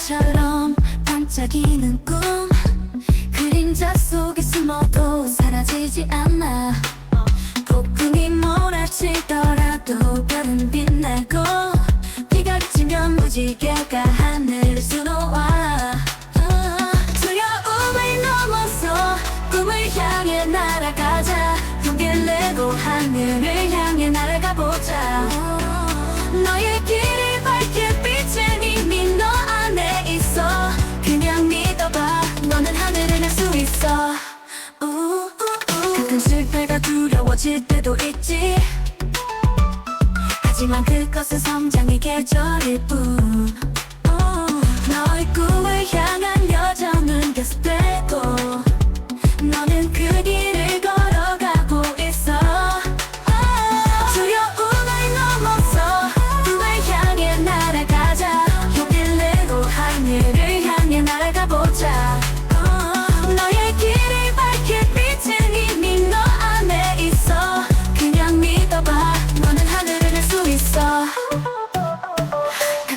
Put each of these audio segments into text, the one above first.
빛처럼 반짝이는 꿈. 그림자 속에 숨어도 사라지지 않아. 폭풍이 몰아치더라도 별은 빛나고 비가 그치면 무지개가 하늘을 수놓아 두려움을 넘어서 꿈을 향해 날아가자. 용기를 내고 하늘을 향해 날아가 두려워질 때도 있지 하지만 그것은 성장의 계절일 뿐 우. 너의 꿈을 향한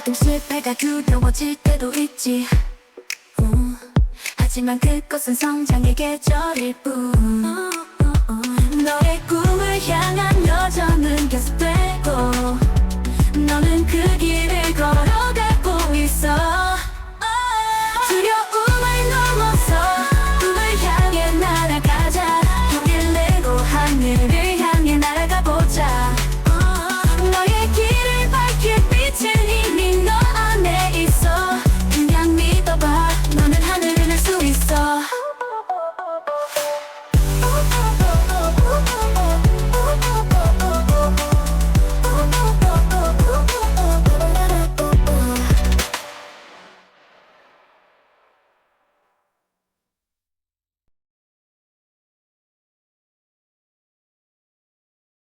가끔 실패가 두려워질 때도 있지 우. 하지만 그것은 성장의 계절일 뿐